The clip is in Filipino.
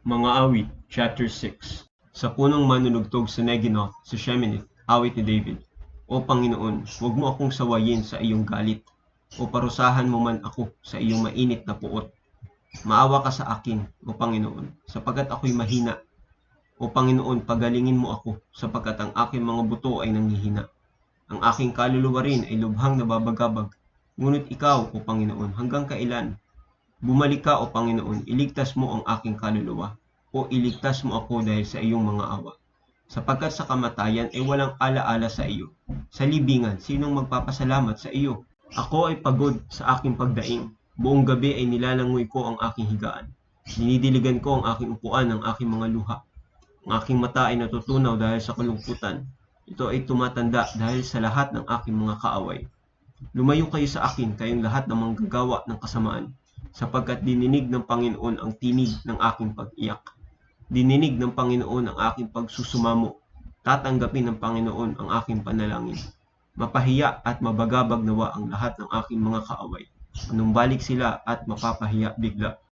Mga Awit, Chapter 6 Sa punong manunugtog sa Neginoth, sa Sheminith, awit ni David. O Panginoon, huwag mo akong sawayin sa iyong galit, o parusahan mo man ako sa iyong mainit na puot. Maawa ka sa akin, o Panginoon, sapagkat ako'y mahina. O Panginoon, pagalingin mo ako, sapagkat ang aking mga buto ay nanghihina. Ang aking kaluluwa rin ay lubhang nababagabag. Ngunit ikaw, o Panginoon, hanggang kailan? Bumalik ka, o Panginoon, iligtas mo ang aking kaluluwa, o iligtas mo ako dahil sa iyong mga awa. Sapagkat sa kamatayan ay walang alaala sa iyo. Sa libingan, sinong magpapasalamat sa iyo? Ako ay pagod sa aking pagdaing. Buong gabi ay nilalangoy ko ang aking higaan. Dinidiligan ko ang aking upuan ng aking mga luha. Ang aking mata ay natutunaw dahil sa kalungkutan. Ito ay tumatanda dahil sa lahat ng aking mga kaaway. Lumayo kayo sa akin, kayong lahat ng manggagawa ng kasamaan, sapagkat dininig ng Panginoon ang tinig ng aking pag-iyak. Dininig ng Panginoon ang aking pagsusumamo. Tatanggapin ng Panginoon ang aking panalangin. Mapahiya at mabagabag nawa ang lahat ng aking mga kaaway. Anumbalik sila at mapapahiya bigla.